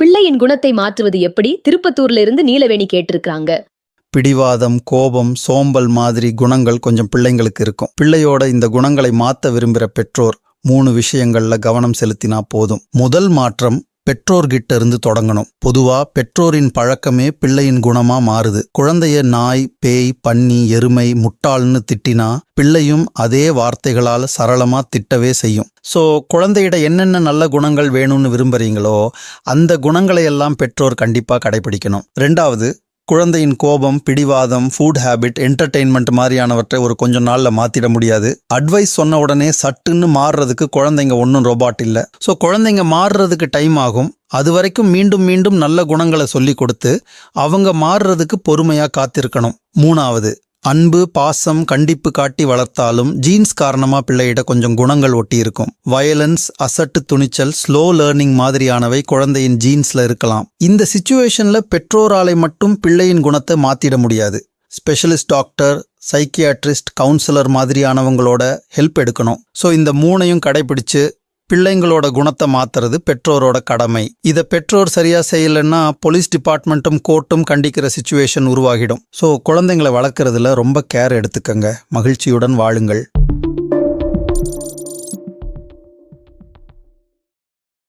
பிள்ளையின் குணத்தை மாற்றுவது எப்படி? திருப்பத்தூர்ல இருந்து நீலவேணி கேட்டிருக்காங்க பிடிவாதம் கோபம் சோம்பல் மாதிரி குணங்கள் கொஞ்சம் பிள்ளைங்களுக்கு இருக்கும். பிள்ளையோட இந்த குணங்களை மாற்ற விரும்புகிற பெற்றோர் மூணு விஷயங்கள்ல கவனம் செலுத்தினா போதும். முதல் மாற்றம் பெற்றோர்கிட்ட இருந்து தொடங்கணும். பொதுவா பெற்றோரின் பழக்கமே பிள்ளையின் குணமா மாறுது. குழந்தைய நாய் பேய் பன்னி எருமை முட்டாள்னு திட்டினா பிள்ளையும் அதே வார்த்தைகளால் சரளமா திட்டவே செய்யும். ஸோ குழந்தையிட என்னென்ன நல்ல குணங்கள் வேணும்னு விரும்புறீங்களோ அந்த குணங்களை எல்லாம் பெற்றோர் கண்டிப்பா கடைபிடிக்கணும். ரெண்டாவது குழந்தையின் கோபம் பிடிவாதம் ஃபுட் ஹேபிட் என்டர்டெயின்மெண்ட் மாதிரியானவற்றை ஒரு கொஞ்சம் நாளில் மாத்திட முடியாது. அட்வைஸ் சொன்ன உடனே சட்டுன்னு மாறுறதுக்கு குழந்தைங்க ஒன்றும் ரோபாட் இல்லை. ஸோ குழந்தைங்க மாறுறதுக்கு டைம் ஆகும். அது வரைக்கும் மீண்டும் மீண்டும் நல்ல குணங்களை சொல்லி கொடுத்து அவங்க மாறுறதுக்கு பொறுமையாக காத்திருக்கணும். மூணாவது அன்பு பாசம் கண்டிப்பு காட்டி வளர்த்தாலும் ஜீன்ஸ் காரணமாக பிள்ளையிட கொஞ்சம் குணங்கள் ஒட்டி இருக்கும் வயலன்ஸ் அசட்டு துணிச்சல் ஸ்லோ லேர்னிங் மாதிரியானவை குழந்தையின் ஜீன்ஸில் இருக்கலாம். இந்த சுச்சுவேஷனில் பெற்றோராலை மட்டும் பிள்ளையின் குணத்தை மாத்திட முடியாது. ஸ்பெஷலிஸ்ட் டாக்டர் சைக்கியாட்ரிஸ்ட் கவுன்சிலர் மாதிரியானவங்களோட ஹெல்ப் எடுக்கணும். ஸோ இந்த மூணையும் கடைபிடிச்சு பிள்ளைங்களோட குணத்தை மாத்துறது பெற்றோரோட கடமை. இதை பெற்றோர் சரியா செய்யலைன்னா போலீஸ் டிபார்ட்மெண்ட்டும் கோர்ட்டும் கண்டிக்கிற சுச்சுவேஷன் உருவாகிடும். ஸோ குழந்தைங்களை வளர்க்குறதுல ரொம்ப கேர் எடுத்துக்கங்க. மகிழ்ச்சியுடன் வாழுங்கள்.